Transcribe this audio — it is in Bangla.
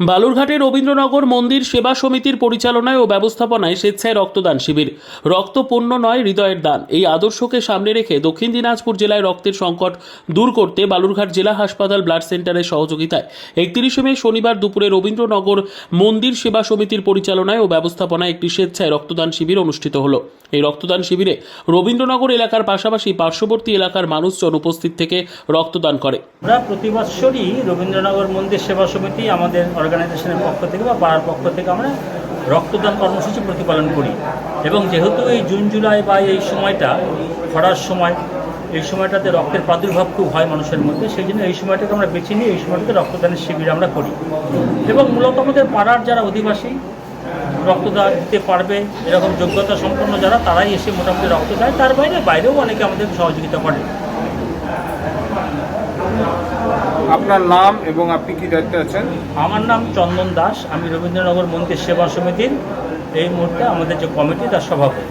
বালুরঘাটের রবীন্দ্রনগর মন্দির সেবা সমিতির পরিচালনায় ও ব্যবস্থাপনায় স্বেচ্ছায় রক্তদান শিবির। রক্ত পণ্য নয়, হৃদয়ের দান। এই আদর্শকে সামনে রেখে দক্ষিণ দিনাজপুর জেলায় রক্তের সংকট দূর করতে বালুরঘাট জেলা হাসপাতাল ব্লাড সেন্টারের সহযোগিতায় একত্রিশে মে শনিবার দুপুরে রবীন্দ্রনগর মন্দির সেবা সমিতির পরিচালনায় ও ব্যবস্থাপনায় একটি স্বেচ্ছায় রক্তদান শিবির অনুষ্ঠিত হলো। এই রক্তদান শিবিরে রবীন্দ্রনগর এলাকার পাশাপাশি পার্শ্ববর্তী এলাকার মানুষজন উপস্থিত থেকে রক্তদান করে। আমরা প্রতি বছরই রবীন্দ্রনগর মন্দির সেবা সমিতি আমাদের অর্গানাইজেশনের পক্ষ থেকে বা পাড়ার পক্ষ থেকে আমরা রক্তদান কর্মসূচি প্রতিপালন করি। এবং যেহেতু এই জুন, জুলাই বা এই সময়টা খরার সময়, এই সময়টাতে রক্তের প্রাদুর্ভাব খুব হয় মানুষের মধ্যে, সেই জন্য এই সময়টাকে আমরা বেছে নিয়ে এই সময়টাতে রক্তদানের শিবির আমরা করি। এবং মূলত আমাদের পাড়ার যারা অধিবাসী রক্তদান দিতে পারবে, এরকম যোগ্যতা সম্পন্ন যারা, তারাই এসে মোটামুটি রক্ত দেয়। তার বাইরে বাইরেও অনেকে আমাদের সহযোগিতা করে। আপনার নাম এবং আপনি কি দায়িত্বে আছেন? আমার নাম চন্দন দাস, আমি রবীন্দ্রনগর মন্দির সেবা সমিতির এই মুহূর্তে আমাদের যে কমিটি, তার সভাপতি।